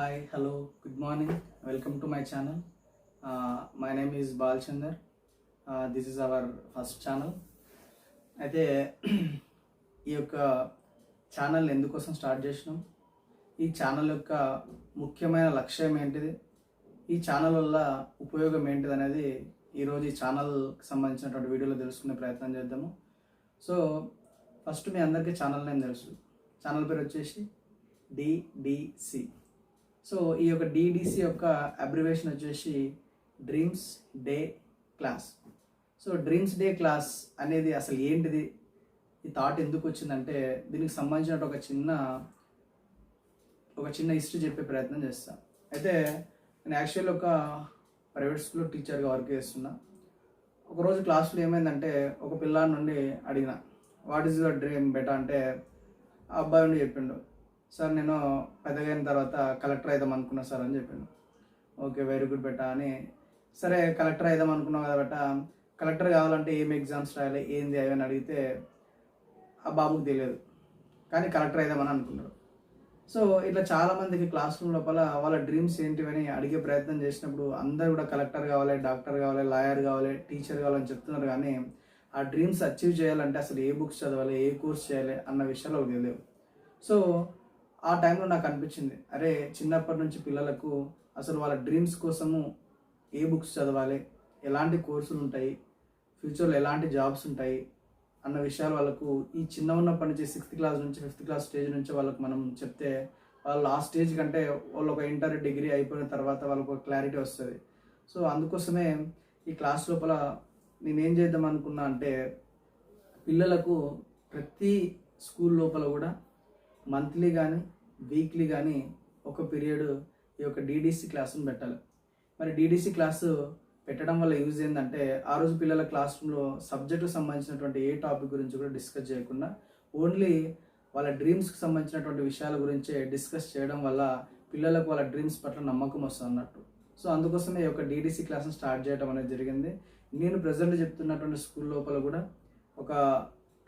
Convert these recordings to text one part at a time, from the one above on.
Hi hello good morning welcome to my channel my name is Balchandar this is our first channel అయితే ఈ యొక్క channel ఎందుకోసం start చేసినాం? ఈ channel యొక్క ముఖ్యమైన లక్ష్యం ఏంటిది? ఈ ఛానల్ వల్ల ఉపయోగం ఏంటిది అనేది ఈరోజు ఈ ఛానల్కి సంబంధించినటువంటి వీడియోలో తెలుసుకునే ప్రయత్నం చేద్దాము. సో ఫస్ట్ మీ అందరికీ ఛానల్ నేమ్ తెలుసు. ఛానల్ పేరు వచ్చేసి డిడిసి సో ఈ యొక్క డిడిసి యొక్క అబ్రివేషన్ వచ్చేసి dreams day class so dreams day class అనేది అసలు ఏంటిది? ఈ థాట్ ఎందుకు వచ్చిందంటే దీనికి సంబంధించిన ఒక చిన్న ఒక చిన్న హిస్టరీ చెప్పే ప్రయత్నం చేస్తాను అయితే నేను యాక్చువల్ ఒక ప్రైవేట్ స్కూల్లో టీచర్గా వర్క్ చేస్తున్నా. ఒకరోజు క్లాస్లో ఏమైందంటే ఒక పిల్లాడి నుండి అడిగిన వాట్ ఈస్ యువర్ డ్రీమ్ బెటా? అంటే ఆ అబ్బాయి నుండి చెప్పిండు. సార్ నేను పెద్దగైన తర్వాత కలెక్టర్ అవుదాం అనుకున్నా సార్ అని చెప్పాను. ఓకే వెరీ గుడ్ బెటా అని. సరే కలెక్టర్ అవుదాం అనుకున్నావు కదా బెటా కలెక్టర్ కావాలంటే ఏం ఎగ్జామ్స్ రాయాలి ఏంది అవి అని అడిగితే ఆ బాబుకి తెలియదు. కానీ కలెక్టర్ అవుదామని అనుకున్నాడు. సో ఇట్లా చాలామందికి క్లాస్ రూమ్ లోపల వాళ్ళ డ్రీమ్స్ ఏంటివని అడిగే ప్రయత్నం చేసినప్పుడు అందరు కూడా కలెక్టర్ కావాలి డాక్టర్ కావాలి లాయర్ కావాలి టీచర్ కావాలని చెప్తున్నారు కానీ ఆ డ్రీమ్స్ అచీవ్ చేయాలంటే అసలు ఏ బుక్స్ చదవాలి ఏ కోర్స్ చేయాలి అన్న విషయాలు వాళ్ళకి తెలియవు. సో ఆ టైంలో నాకు అనిపించింది అరే చిన్నప్పటి నుంచి పిల్లలకు అసలు వాళ్ళ డ్రీమ్స్ కోసము ఏ బుక్స్ చదవాలి ఎలాంటి కోర్సులు ఉంటాయి ఫ్యూచర్లో ఎలాంటి జాబ్స్ ఉంటాయి అన్న విషయాలు వాళ్ళకు ఈ చిన్న ఉన్నప్పటి నుంచి సిక్స్త్ క్లాస్ నుంచి ఫిఫ్త్ క్లాస్ స్టేజ్ నుంచి వాళ్ళకు మనం చెప్తే వాళ్ళు ఆ స్టేజ్ కంటే వాళ్ళు ఒక ఇంటర్ డిగ్రీ అయిపోయిన తర్వాత వాళ్ళకు ఒక క్లారిటీ వస్తుంది. సో అందుకోసమే ఈ క్లాస్ లోపల నేనేం చేద్దాం అనుకున్నా అంటే పిల్లలకు ప్రతి స్కూల్ లోపల కూడా మంత్లీ కానీ వీక్లీ కానీ ఒక పీరియడ్ ఈ యొక్క డీడీసీ క్లాసును పెట్టాలి. మరి డీడీసీ క్లాసు పెట్టడం వల్ల యూజ్ ఏంటంటే ఆ రోజు పిల్లల క్లాస్ రూమ్లో సబ్జెక్టుకు సంబంధించినటువంటి ఏ టాపిక్ గురించి కూడా డిస్కస్ చేయకుండా ఓన్లీ వాళ్ళ డ్రీమ్స్కి సంబంధించినటువంటి విషయాల గురించే డిస్కస్ చేయడం వల్ల పిల్లలకు వాళ్ళ డ్రీమ్స్ పట్ల నమ్మకం వస్తుంది అన్నట్టు. సో అందుకోసమే ఈ యొక్క డీడీసీ క్లాస్ని స్టార్ట్ చేయడం అనేది జరిగింది. నేను ప్రజెంట్ చెప్తున్నటువంటి స్కూల్ లోపల కూడా ఒక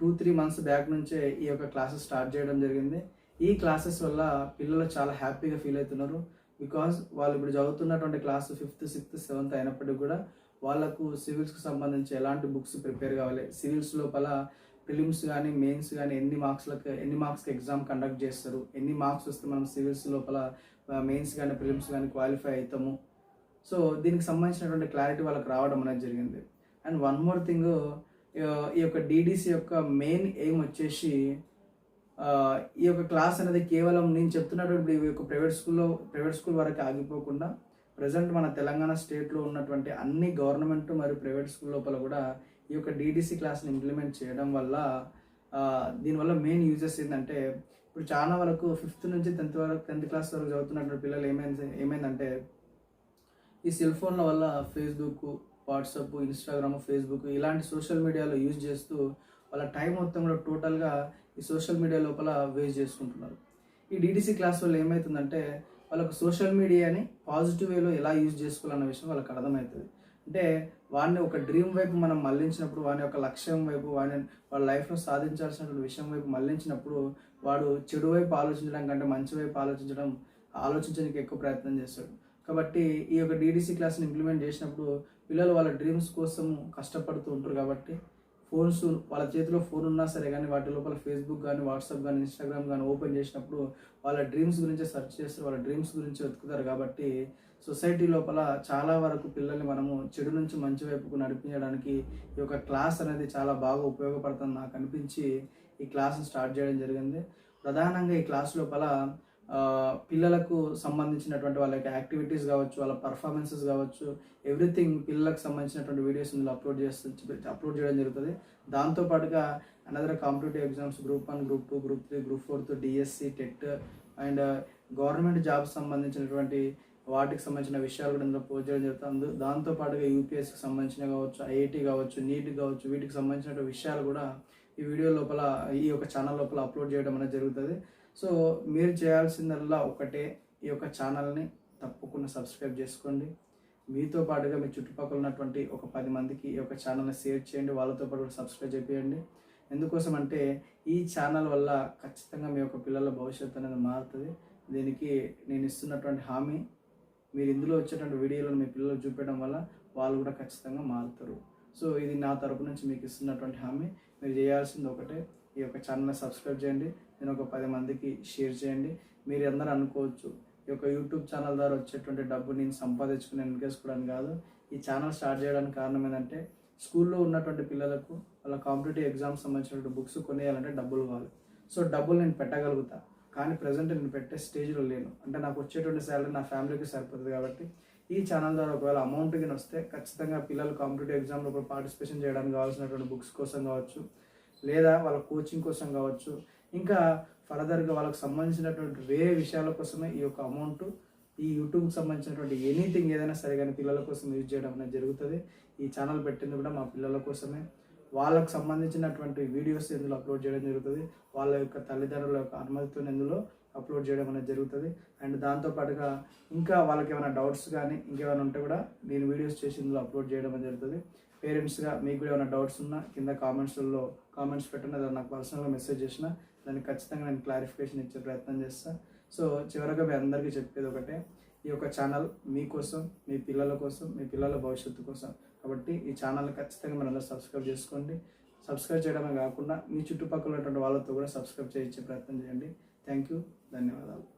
టూ త్రీ మంత్స్ బ్యాక్ నుంచే ఈ యొక్క క్లాసెస్ స్టార్ట్ చేయడం జరిగింది. ఈ క్లాసెస్ వల్ల పిల్లలు చాలా హ్యాపీగా ఫీల్ అవుతున్నారు. బికాజ్ వాళ్ళు ఇప్పుడు చదువుతున్నటువంటి క్లాస్ ఫిఫ్త్ సిక్స్త్ సెవెంత్ అయినప్పటికీ కూడా వాళ్ళకు సివిల్స్కి సంబంధించి ఎలాంటి బుక్స్ ప్రిపేర్ కావాలి? సివిల్స్ లోపల ప్రిలిమ్స్ కానీ మెయిన్స్ కానీ ఎన్ని మార్క్స్లకు ఎన్ని మార్క్స్కి ఎగ్జామ్ కండక్ట్ చేస్తారు? ఎన్ని మార్క్స్ వస్తే మనం సివిల్స్ లోపల మెయిన్స్ కానీ ప్రిలిమ్స్ కానీ క్వాలిఫై అవుతాము? సో దీనికి సంబంధించినటువంటి క్లారిటీ వాళ్ళకి రావడం అనేది జరిగింది. అండ్ వన్ మోర్ థింగ్ ఈ యొక్క డీడీసీ యొక్క మెయిన్ ఎయిమ్ వచ్చేసి ఈ యొక్క క్లాస్ అనేది కేవలం నేను చెప్తున్నటువంటి ఈ యొక్క ప్రైవేట్ స్కూల్లో ప్రైవేట్ స్కూల్ వరకు ఆగిపోకుండా ప్రజెంట్ మన తెలంగాణ స్టేట్లో ఉన్నటువంటి అన్ని గవర్నమెంట్ మరియు ప్రైవేట్ స్కూల్ లోపల కూడా ఈ యొక్క డీడీసీ క్లాస్ని ఇంప్లిమెంట్ చేయడం వల్ల దీనివల్ల మెయిన్ యూజెస్ ఏంటంటే ఇప్పుడు చాలా వరకు ఫిఫ్త్ నుంచి టెన్త్ వరకు టెన్త్ క్లాస్ వరకు చదువుతున్నటువంటి పిల్లలు ఏమైంది ఏమైందంటే ఈ సెల్ ఫోన్ల వల్ల ఫేస్బుక్ వాట్సాప్ ఇన్స్టాగ్రామ్ ఫేస్బుక్ ఇలాంటి సోషల్ మీడియాలో యూజ్ చేస్తూ వాళ్ళ టైం మొత్తం కూడా టోటల్గా ఈ సోషల్ మీడియా లోపల వేస్ట్ చేసుకుంటున్నారు. ఈ డీడీసీ క్లాస్ వల్ల ఏమవుతుందంటే వాళ్ళకు సోషల్ మీడియాని పాజిటివ్ వేలో ఎలా యూజ్ చేసుకోవాలన్న విషయం వాళ్ళకి అర్థమవుతుంది. అంటే వాడిని ఒక డ్రీమ్ వైపు మనం మళ్ళించినప్పుడు వాని యొక్క లక్ష్యం వైపు వాడిని వాళ్ళ లైఫ్లో సాధించాల్సినటువంటి విషయం వైపు మళ్ళించినప్పుడు వాడు చెడు వైపు ఆలోచించడం కంటే మంచి వైపు ఆలోచించడం ఆలోచించడానికి ఎక్కువ ప్రయత్నం చేస్తాడు. కాబట్టి ఈ యొక్క డీడీసీ క్లాస్ని ఇంప్లిమెంట్ చేసినప్పుడు పిల్లలు వాళ్ళ డ్రీమ్స్ కోసం కష్టపడుతూ ఉంటారు కాబట్టి ఫోన్స్ వాళ్ళ చేతిలో ఫోన్ ఉన్నా సరే కానీ వాటి లోపల ఫేస్బుక్ కానీ వాట్సాప్ కానీ ఇన్స్టాగ్రామ్ కానీ ఓపెన్ చేసినప్పుడు వాళ్ళ డ్రీమ్స్ గురించి సెర్చ్ చేస్తారు వాళ్ళ డ్రీమ్స్ గురించి వెతుకుతారు కాబట్టి సొసైటీ లోపల చాలా వరకు పిల్లల్ని మనము చెడు నుంచి మంచి వైపుకు నడిపించడానికి ఈ యొక్క క్లాస్ అనేది చాలా బాగా ఉపయోగపడుతుంది నాకు అనిపించి ఈ క్లాస్ స్టార్ట్ చేయడం జరిగింది. ప్రధానంగా ఈ క్లాస్ లోపల పిల్లలకు సంబంధించినటువంటి వాళ్ళ యొక్క యాక్టివిటీస్ కావచ్చు వాళ్ళ పర్ఫార్మెన్సెస్ కావచ్చు ఎవ్రీథింగ్ పిల్లలకు సంబంధించినటువంటి వీడియోస్ ఇందులో అప్లోడ్ చేస్తు అప్లోడ్ చేయడం జరుగుతుంది. దాంతోపాటుగా another competitive exams group one group two group three group fourth DSC TET and government jobs సంబంధించినటువంటి వాటికి సంబంధించిన విషయాలు కూడా ఇందులో పోస్ట్ చేయడం జరుగుతుంది. దాంతో పాటుగా యూపీఎస్కి సంబంధించిన కావచ్చు ఐఐటి కావచ్చు నీట్ కావచ్చు వీటికి సంబంధించిన విషయాలు కూడా ఈ వీడియో లోపల ఈ యొక్క ఛానల్ లోపల అప్లోడ్ చేయడం అనేది జరుగుతుంది. సో మీరు చేయాల్సిందల్లా ఒకటే ఈ యొక్క ఛానల్ని తప్పకుండా సబ్స్క్రైబ్ చేసుకోండి. మీతో పాటుగా మీ చుట్టుపక్కల ఉన్నటువంటి ఒక పది మందికి ఈ యొక్క ఛానల్ని షేర్ చేయండి. వాళ్ళతో పాటు కూడా సబ్స్క్రైబ్ చేయండి. ఎందుకోసం అంటే ఈ ఛానల్ వల్ల ఖచ్చితంగా మీ యొక్క పిల్లల భవిష్యత్తు అనేది మారుతుంది. దీనికి నేను ఇస్తున్నటువంటి హామీ మీరు ఇందులో వచ్చేటువంటి వీడియోలను మీ పిల్లలు చూపించడం వల్ల వాళ్ళు కూడా ఖచ్చితంగా మారుతారు. సో ఇది నా తరపు నుంచి మీకు ఇస్తున్నటువంటి హామీ. మీరు చేయాల్సింది ఒకటే ఈ యొక్క ఛానల్ని సబ్స్క్రైబ్ చేయండి. నేను ఒక పది మందికి షేర్ చేయండి. మీరు అందరూ అనుకోవచ్చు ఈ యొక్క యూట్యూబ్ ఛానల్ ద్వారా వచ్చేటువంటి డబ్బు నేను సంపాదించుకుని వెనకేసుకోవడానికి కాదు. ఈ ఛానల్ స్టార్ట్ చేయడానికి కారణం ఏంటంటే స్కూల్లో ఉన్నటువంటి పిల్లలకు వాళ్ళ కాంపిటేటివ్ ఎగ్జామ్స్ సంబంధించినటువంటి బుక్స్ కొనేయాలంటే డబ్బులు కావాలి. సో డబ్బులు నేను పెట్టగలుగుతా. కానీ ప్రజెంట్ నేను పెట్టే స్టేజ్లో లేను. అంటే నాకు వచ్చేటువంటి శాలరీ నా ఫ్యామిలీకి సరిపోతుంది కాబట్టి ఈ ఛానల్ ద్వారా ఒకవేళ అమౌంట్ కింద వస్తే ఖచ్చితంగా పిల్లలు కాంపిటేటివ్ ఎగ్జామ్లో పార్టిసిపేషన్ చేయడానికి కావాల్సినటువంటి బుక్స్ కోసం కావచ్చు లేదా వాళ్ళ కోచింగ్ కోసం కావచ్చు ఇంకా ఫర్దర్గా వాళ్ళకి సంబంధించినటువంటి వేరే విషయాల కోసమే ఈ యొక్క అమౌంట్ ఈ యూట్యూబ్కి సంబంధించినటువంటి ఎనీథింగ్ ఏదైనా సరే కానీ పిల్లల కోసం యూజ్ చేయడం అనేది జరుగుతుంది. ఈ ఛానల్ పెట్టింది కూడా మా పిల్లల కోసమే. వాళ్ళకు సంబంధించినటువంటి వీడియోస్ ఇందులో అప్లోడ్ చేయడం జరుగుతుంది. వాళ్ళ యొక్క తల్లిదండ్రుల యొక్క అనుమతితో ఇందులో అప్లోడ్ చేయడం అనేది జరుగుతుంది. అండ్ దాంతోపాటుగా ఇంకా వాళ్ళకి ఏమైనా డౌట్స్ కానీ ఇంకేమైనా ఉంటే కూడా నేను వీడియోస్ చేసి ఇందులో అప్లోడ్ చేయడం అనేది జరుగుతుంది. పేరెంట్స్గా మీకు కూడా ఏమైనా డౌట్స్ ఉన్నా కింద కామెంట్స్లో కామెంట్స్ పెట్టిన నాకు పర్సనల్గా మెసేజ్ చేసినా దానికి ఖచ్చితంగా నేను క్లారిఫికేషన్ ఇచ్చే ప్రయత్నం చేస్తాను సో చివరగా మీ అందరికీ చెప్పేది ఒకటే ఈ యొక్క ఛానల్ మీకోసం మీ పిల్లల కోసం మీ పిల్లల భవిష్యత్తు కోసం. కాబట్టి ఈ ఛానల్ ఖచ్చితంగా మీరు సబ్స్క్రైబ్ చేసుకోండి. సబ్స్క్రైబ్ చేయడమే కాకుండా మీ చుట్టుపక్కల ఉన్నటువంటి వాళ్ళతో కూడా సబ్స్క్రైబ్ చేయించే ప్రయత్నం చేయండి. Thank you. ధన్యవాదాలు.